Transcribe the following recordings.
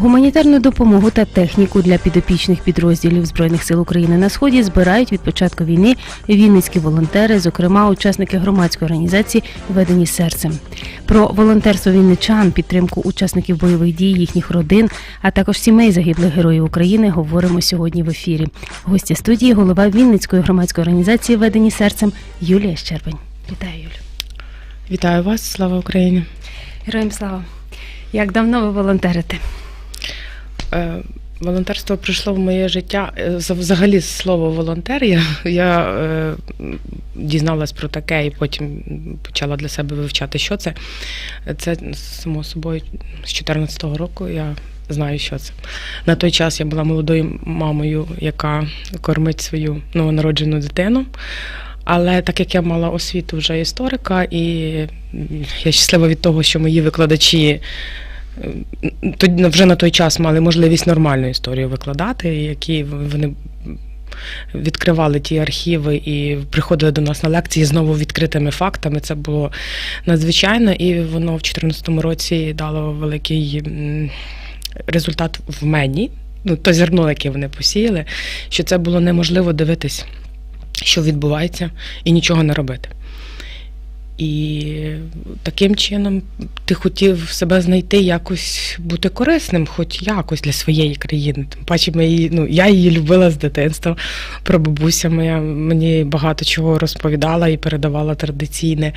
Гуманітарну допомогу та техніку для підопічних підрозділів збройних сил України на сході збирають від початку війни вінницькі волонтери, зокрема учасники громадської організації Ведені серцем. Про волонтерство вінничан, підтримку учасників бойових дій, їхніх родин, а також сімей загиблих героїв України говоримо сьогодні в ефірі. Гості студії голова Вінницької громадської організації Ведені серцем Юлія Щербань. Вітаю, Юлю. Вітаю вас, слава Україні. Героям слава. Як давно ви волонтерите? Е, Волонтерство прийшло в моє життя. е, Взагалі слово волонтер. Я, я е, дізналась про таке і потім почала для себе вивчати, що це. Це само собою з 14-го року я знаю, що це. На той час я була молодою мамою, яка кормить свою новонароджену дитину. Але так як я мала освіту вже історика, і я щаслива від того, що мої викладачі вже на той час мали можливість нормальну історію викладати, які вони відкривали ті архіви і приходили до нас на лекції знову відкритими фактами. Це було надзвичайно, і воно в 2014 році дало великий результат в мені. Ну, то зерно, яке вони посіяли, що це було неможливо дивитись, що відбувається, і нічого не робити. І таким чином ти хотів себе знайти якось бути корисним, хоч якось для своєї країни. Тим паче, ми її, ну, я її любила з дитинства. Прабабуся моя мені багато чого розповідала і передавала традиційне.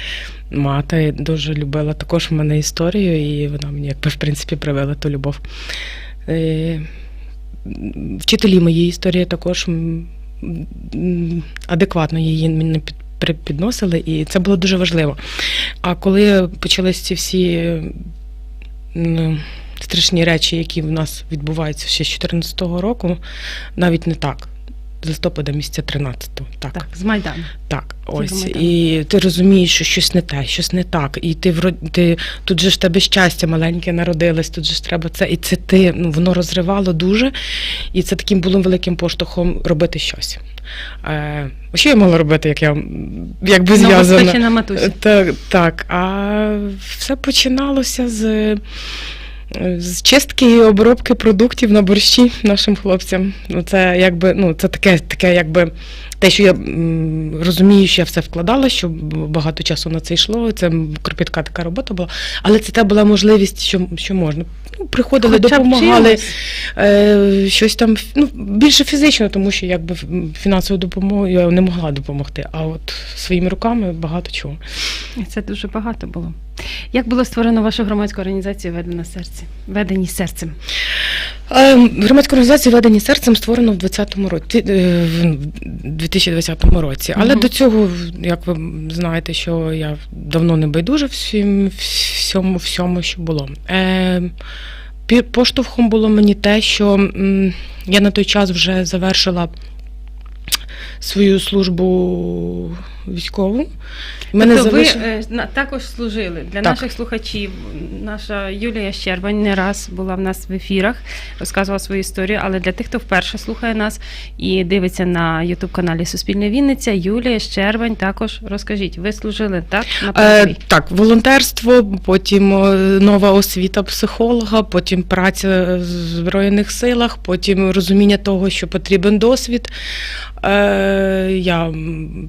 Мати дуже любила також в мене історію, і вона мені якби в принципі привела ту любов. Е, Вчителі моєї історії також адекватно її при- підносили, і це було дуже важливо. А коли почались ці всі страшні речі, які в нас відбуваються ще з 2014 року, навіть не так. З листопада місяця 13-го. Так. Так, з Майдану. Так, ось і ти розумієш, що щось не те, щось не так. І ти ти тут же ж тебе щастя маленьке народилось, тут же ж треба це. І це ти ну воно розривало дуже. І це таким було великим поштовхом робити щось. Е, що я мала робити, як я якби зв'язана? Так, так. А все починалося з. З чистки і обробки продуктів на борщі нашим хлопцям. Ну, це якби, ну, це таке, таке, якби те, що я м, розумію, що я все вкладала, що багато часу на це йшло. Це кропітка така робота була. Але це та була можливість, що, що можна. Ну, приходили, Хоча б допомагали. чимось. Е, щось там ну, більше фізично, тому що якби фінансову допомогу я не могла допомогти. А от своїми руками багато чого. І Це дуже багато було. Як було створено вашу громадську організацію Ведена серце? Ведені серцем. Е, Громадська організація ведені серцем створено в 20-му році, е, в 2020 році. Але Мгм. до цього, як ви знаєте, що я давно не байдужа всім, всьому, всьому, що було. Е, Поштовхом було мені те, що я на той час вже завершила свою службу військову. Мене тобто ви е, також служили для Так. наших слухачів. Наша Юлія Щербань не раз була в нас в ефірах, розказувала свою історію. Але для тих, хто вперше слухає нас і дивиться на Ютуб каналі Суспільне Вінниця, Юлія Щербань також розкажіть. Ви служили так на Е, так, волонтерство, потім е, нова освіта психолога, потім праця в Збройних силах, потім розуміння того, що потрібен досвід. Е, я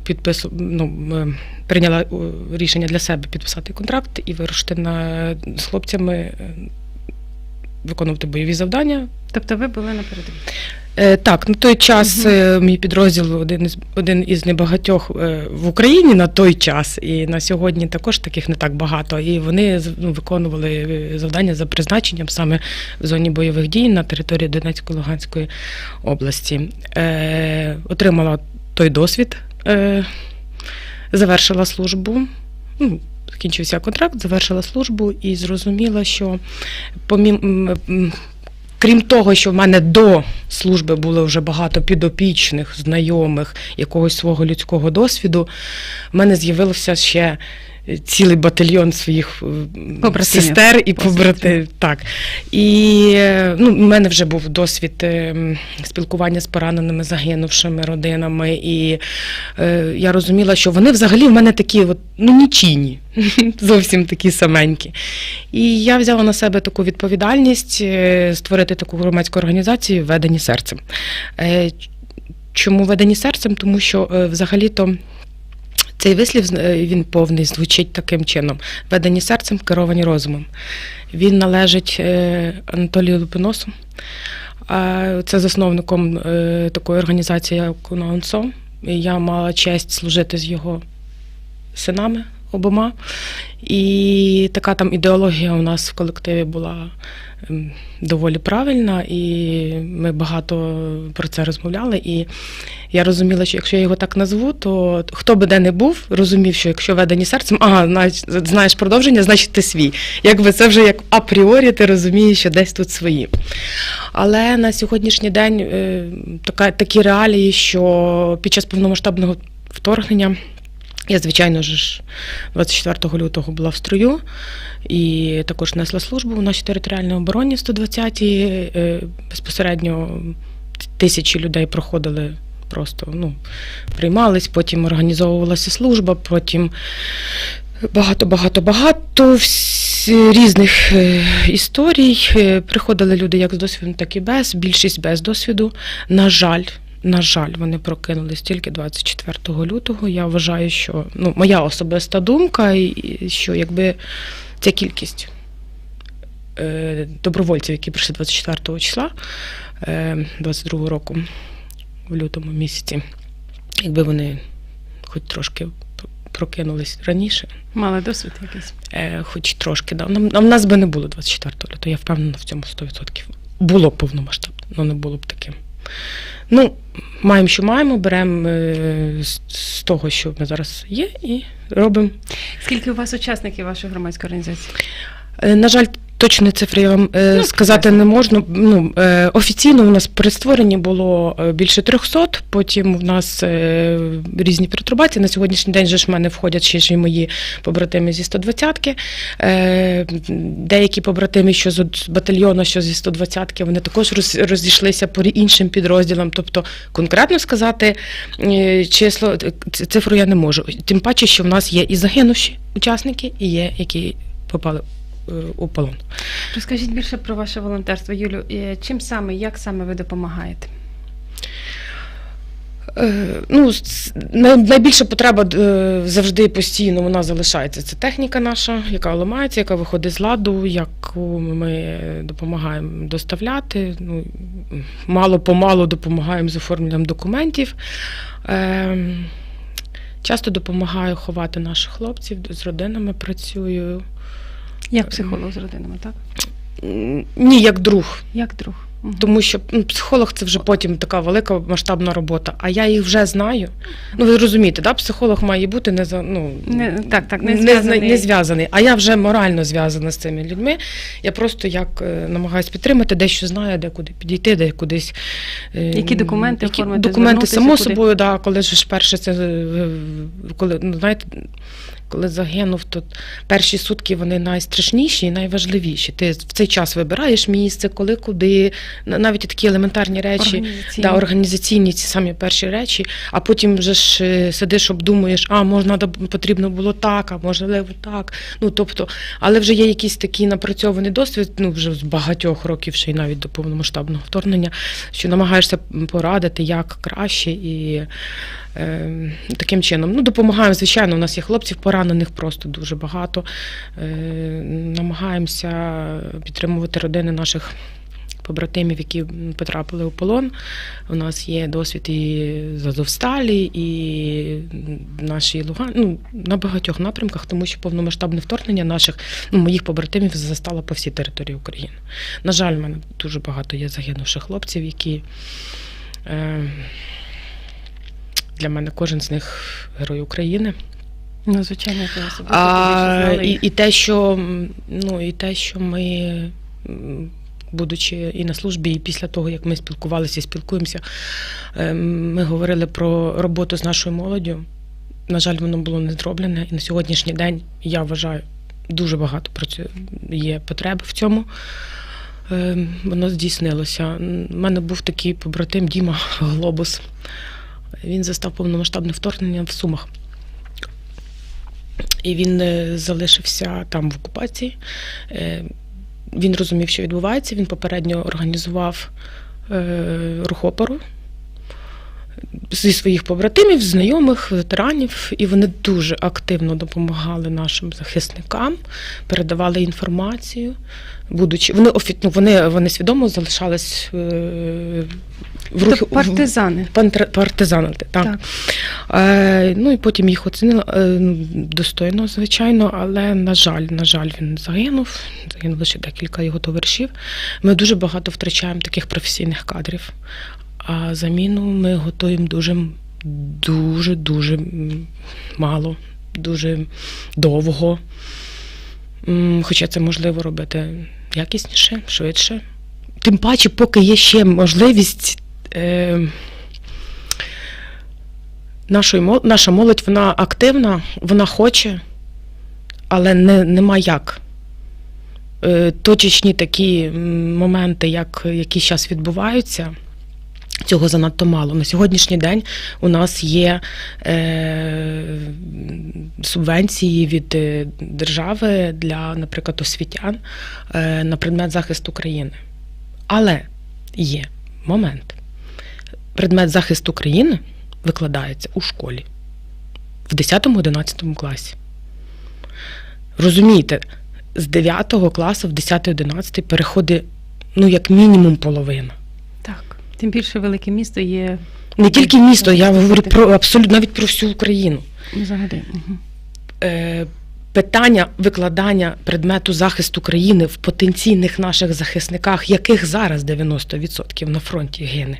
підпису, ну, е, прийняла е, рішення для себе підписати контракт і вирушити на, з хлопцями виконувати бойові завдання. Тобто ви були на передовій. Е, Так, на той час е, мій підрозділ один із один із небагатьох е, в Україні на той час, і на сьогодні також таких не так багато. І вони ну, виконували завдання за призначенням саме в зоні бойових дій на території Донецької Луганської області. Е, Отримала той досвід, е, завершила службу. Ну, Закінчився контракт, завершила службу і зрозуміла, що помім, крім того, що в мене до служби було вже багато підопічних, знайомих, якогось свого людського досвіду, в мене з'явилося ще цілий батальйон своїх е, Побратимів. сестер і По побратимів. Так. І ну, в мене вже був досвід е, спілкування з пораненими, загинувшими родинами. І е, я розуміла, що вони взагалі в мене такі от, ну, нічийні, зовсім такі саменькі. І я взяла на себе таку відповідальність створити таку громадську організацію Ведені серцем. Чому ведені серцем? Тому що взагалі-то. Цей вислів е, він повний звучить таким чином: ведені серцем, керовані розумом. Він належить е, Анатолію Лупиносу. Це засновником е, такої організації, як НАУНСО. Я мала честь служити з його синами обома. І така там ідеологія у нас в колективі була ем, доволі правильна, і ми багато про це розмовляли. І я розуміла, що якщо я його так назву, то хто би де не був, розумів, що якщо ведені серцем, ага, знаєш- продовження, значить ти свій. Якби це вже як апріорі, ти розумієш, що десь тут свої. Але на сьогоднішній день е, така, такі реалії, що під час повномасштабного вторгнення. Я, звичайно ж, 24 лютого була в строю і також несла службу у нашій територіальній обороні 120-й. Е, Безпосередньо тисячі людей проходили просто, ну, приймались, потім організовувалася служба, потім багато-багато-багато різних е, історій. Е, Приходили люди як з досвідом, так і без. Більшість без досвіду. На жаль, на жаль, вони прокинулись тільки 24 лютого. Я вважаю, що ну, моя особиста думка, що якби ця кількість е, добровольців, які прийшли 24 числа е, 22 року в лютому місяці, якби вони хоч трошки прокинулись раніше, Мали досвід якийсь. Е, хоч трошки, да. Нам, нам нас би не було 24 лютого, я впевнена в цьому 100%. Було повномасштабно, але не було б таким. Ну, маємо, що маємо, беремо е, з, того, що ми зараз є, і робимо. Скільки у вас учасників вашої громадської організації? Е, На жаль, точної цифри я вам е, Ну, сказати не можна. Ну, е, офіційно у нас при створенні було е, більше 300, потім у нас різні перетрубації. На сьогоднішній день же ж в мене входять ще ж і мої побратими зі 120-ки. Е, деякі побратими, що з батальйону, що зі 120-ки, вони також роз- розійшлися по іншим підрозділам. Тобто конкретно сказати число, цифру я не можу. Тим паче, що в нас є і загинувші учасники, і є, які попали е. Розкажіть більше про ваше волонтерство, Юлю. Чим саме, як саме ви допомагаєте? Е, Ну, найбільша потреба е, завжди постійно вона залишається. Це техніка наша, яка ламається, яка виходить з ладу, яку ми допомагаємо доставляти. Ну, мало помалу допомагаємо з оформленням документів. Часто допомагаю ховати наших хлопців, з родинами працюю. Як психолог з родинами, так? Ні, як друг. Як друг? Тому що ну, психолог це вже потім така велика масштабна робота. А я їх вже знаю. Ну ви розумієте, да? психолог має бути не за ну Не- так, так, не не, зв'язаний. не зв'язаний. А я вже морально зв'язана з цими людьми. Я просто як е, намагаюся підтримати, дещо знаю, де куди підійти, де кудись. е, Які документи які оформити, документи, само куди? собою, да, коли ж перше це е, коли ну знаєте. Коли загинув, то перші сутки вони найстрашніші і найважливіші. Ти в цей час вибираєш місце, коли, куди, навіть такі елементарні речі, Організаційні. да, організаційні ці самі перші речі, а потім вже ж е, сидиш, обдумуєш, а можна потрібно було так, а можливо так. Ну тобто, але вже є якийсь такий напрацьований досвід, ну вже з багатьох років, ще й навіть до повномасштабного вторгнення, що намагаєшся порадити, як краще і. Е, таким чином. Ну, допомагаємо, звичайно, у нас є хлопців поранених просто дуже багато. Е, намагаємося підтримувати родини наших побратимів, які потрапили у полон. У нас є досвід і з Азовсталі, і наші Луган, ну, на багатьох напрямках, тому що повномасштабне вторгнення наших, ну, моїх побратимів застало по всій території України. На жаль, в мене дуже багато є загинувших хлопців, які. Е, для мене кожен з них герой України. Ну, звичайно, особисто і, і те, що ну і те, що ми, будучи і на службі, і після того, як ми спілкувалися спілкуємося, е, ми говорили про роботу з нашою молоддю. На жаль, воно було не зроблене. І на сьогоднішній день я вважаю, дуже багато є потреби в цьому. Е, Воно здійснилося. У мене був такий побратим Діма Глобус. Він застав повномасштабне вторгнення в Сумах. І він е, залишився там в окупації. Він розумів, що відбувається. Він попередньо організував е, рух опору зі своїх побратимів, знайомих, ветеранів, і вони дуже активно допомагали нашим захисникам, передавали інформацію, будучи вони ну, вони, вони свідомо залишались е, в руху Тобто партизани. Пантр- партизанити. Так. Так. Е, ну і потім їх оцінили е, ну, достойно, звичайно, але на жаль, на жаль, він загинув. Загинуло ще декілька його товаришів. Ми дуже багато втрачаємо таких професійних кадрів. А заміну ми готуємо дуже, дуже, дуже мало, дуже довго. Хоча це можливо робити якісніше, швидше. Тим паче, поки є ще можливість. Е, нашої наша молодь вона активна, вона хоче, але не, нема як. Е, Точечні такі моменти, як, які зараз відбуваються, цього занадто мало. На сьогоднішній день у нас є е, субвенції від е, держави для, наприклад, освітян е, на предмет захисту країни. Але є момент. Предмет захисту країни викладається у школі в 10-11 класі. Розумієте, з 9 класу в 10-11 переходить, ну, як мінімум, половина. Тим більше велике місто є Не тільки місто, я говорю про абсолютно навіть про всю Україну. взагалі. Е, питання викладання предмету захисту країни в потенційних наших захисниках, яких зараз 90% на фронті гине.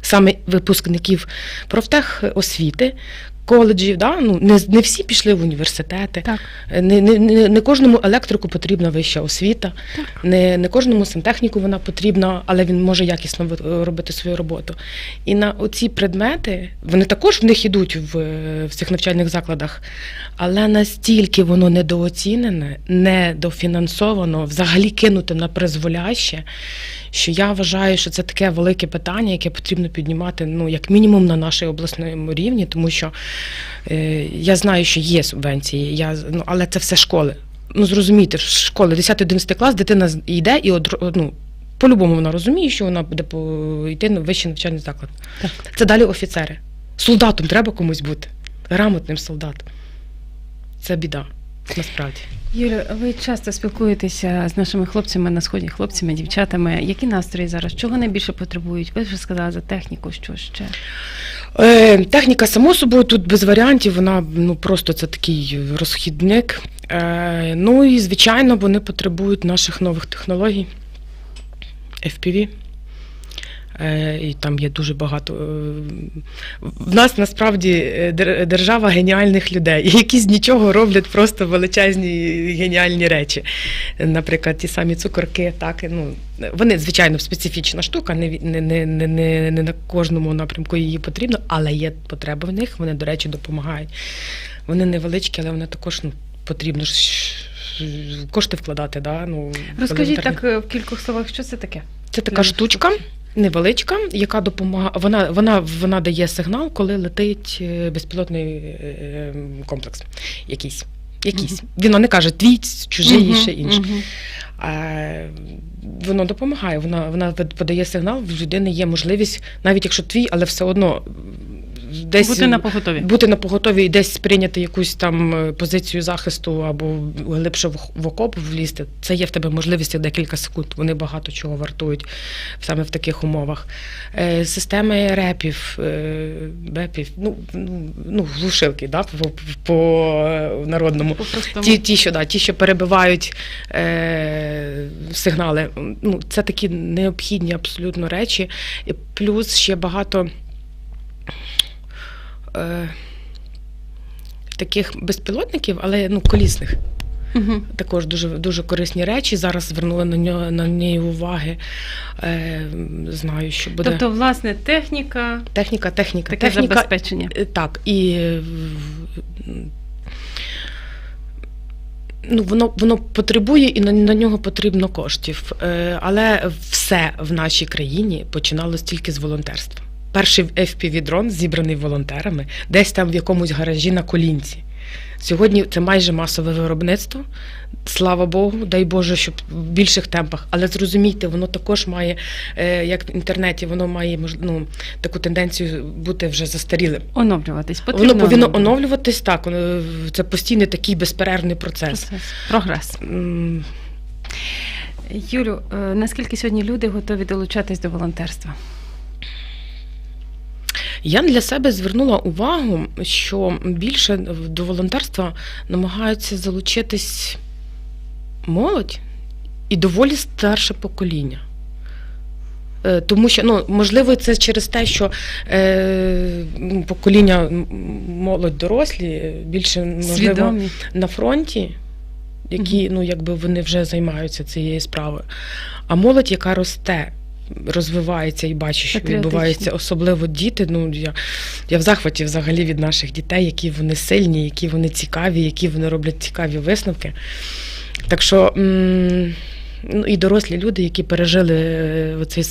Саме випускників профтех освіти, коледжів, да? ну, не, не всі пішли в університети. Так. Не, не, не, не кожному електрику потрібна вища освіта, Так. не, не кожному сантехніку вона потрібна, але він може якісно робити свою роботу. І на оці предмети, вони також в них ідуть в, е, в цих навчальних закладах, але настільки воно недооцінене, недофінансовано, взагалі кинуте на призволяще, що я вважаю, що це таке велике питання, яке потрібно піднімати, ну, як мінімум, на нашій обласному рівні, тому що е, я знаю, що є субвенції, я, ну, але це все школи. Ну, зрозумійте, школи 10-11 клас дитина йде і ну, по-любому вона розуміє, що вона буде йти на вищий навчальний заклад. Так. Це далі офіцери. Солдатом треба комусь бути. Грамотним солдатом. Це біда, насправді. Юлю, ви часто спілкуєтеся з нашими хлопцями на сході, хлопцями, дівчатами. Які настрої зараз? Чого найбільше потребують? Ви вже сказали за техніку, що ще? Е, техніка, само собою, тут без варіантів, вона ну, просто це такий розхідник. Е, ну і, звичайно, вони потребують наших нових технологій. FPV. Е, І там є дуже багато. е, В нас насправді е, держава геніальних людей, які з нічого роблять просто величезні геніальні речі. Наприклад, ті самі цукорки, так, ну, вони, звичайно, специфічна штука, не, не, не, не, не, не на кожному напрямку її потрібно, але є потреба в них, вони, до речі, допомагають. Вони невеличкі, але вони також ну, потрібно ж кошти вкладати. Да? Ну, Розкажіть так в кількох словах, що це таке? Це така штучка. Невеличка, яка допомагає, вона, вона, вона дає сигнал, коли летить е, безпілотний е, комплекс. Якийсь. Якийсь. Він не каже твій, чужий і Мгм, ще інше. мгм. А, воно допомагає, вона, вона подає сигнал, в людини є можливість, навіть якщо твій, але все одно десь Бути на поготові. бути на поготові і десь сприйняти якусь там е, позицію захисту або глибше в, окоп влізти. Це є в тебе можливість декілька секунд. Вони багато чого вартують саме в таких умовах. Е, системи репів, е, бепів, ну, ну, ну глушилки, да, по, по е, народному. Ті, ті, що да, ті, що перебивають е, сигнали. Ну, це такі необхідні абсолютно речі. І плюс ще багато таких безпілотників, але ну, колісних. Угу. Також дуже дуже корисні речі. Зараз звернули на нього на неї уваги. Е, знаю, що буде Тобто, власне, техніка, техніка, техніка, таке техніка. забезпечення. Е, Так, і е, ну, воно, воно потребує і на, на нього потрібно коштів. Е, Але все в нашій країні починалось тільки з волонтерства. Перший FPV-дрон зібраний волонтерами, десь там в якомусь гаражі на колінці. Сьогодні це майже масове виробництво. Слава Богу, дай Боже, щоб в більших темпах. Але зрозумійте, воно також має, е, як в інтернеті, воно має ну, таку тенденцію бути вже застарілим. Оновлюватись. Потрібно Воно повинно оновлюватись. оновлюватись так. Це постійний такий безперервний процес. Процес. Прогрес. Юлю, е, наскільки сьогодні люди готові долучатись до волонтерства? Я для себе звернула увагу, що більше до волонтерства намагаються залучитись молодь і доволі старше покоління. Е, Тому що, ну, можливо, це через те, що е, покоління молодь дорослі е, більше можливо, Свідомі. на фронті, які ну якби вони вже займаються цією справою. А молодь, яка росте, розвивається і бачить, що відбувається, особливо діти. Ну я, я в захваті взагалі від наших дітей, які вони сильні, які вони цікаві, які вони роблять цікаві висновки. Так що. Ну, і дорослі люди, які пережили е, оцей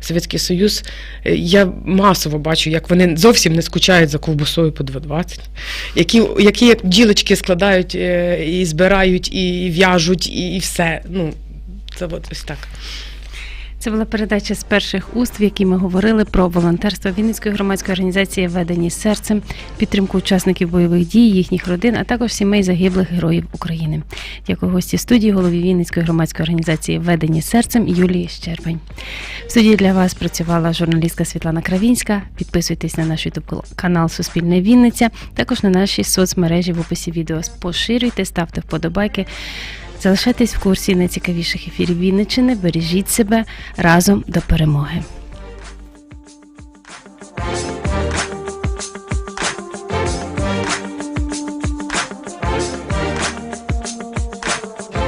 Совєтський Союз, е, я масово бачу, як вони зовсім не скучають за ковбасою по 2,20, які, які як ділочки складають е, і збирають, і в'яжуть, і, і все. Ну, це от ось так. Це була передача з перших уст, в якій ми говорили про волонтерство Вінницької громадської організації Ведені серцем, підтримку учасників бойових дій, їхніх родин, а також сімей загиблих героїв України. Дякую гості студії, голові Вінницької громадської організації Ведені серцем Юлії Щербань. В студії для вас працювала журналістка Світлана Кравінська. Підписуйтесь на наш ютуб канал Суспільне Вінниця, також на наші соцмережі в описі відео. Поширюйте, ставте вподобайки. Залишайтесь в курсі найцікавіших ефірів Вінничини, бережіть себе разом до перемоги.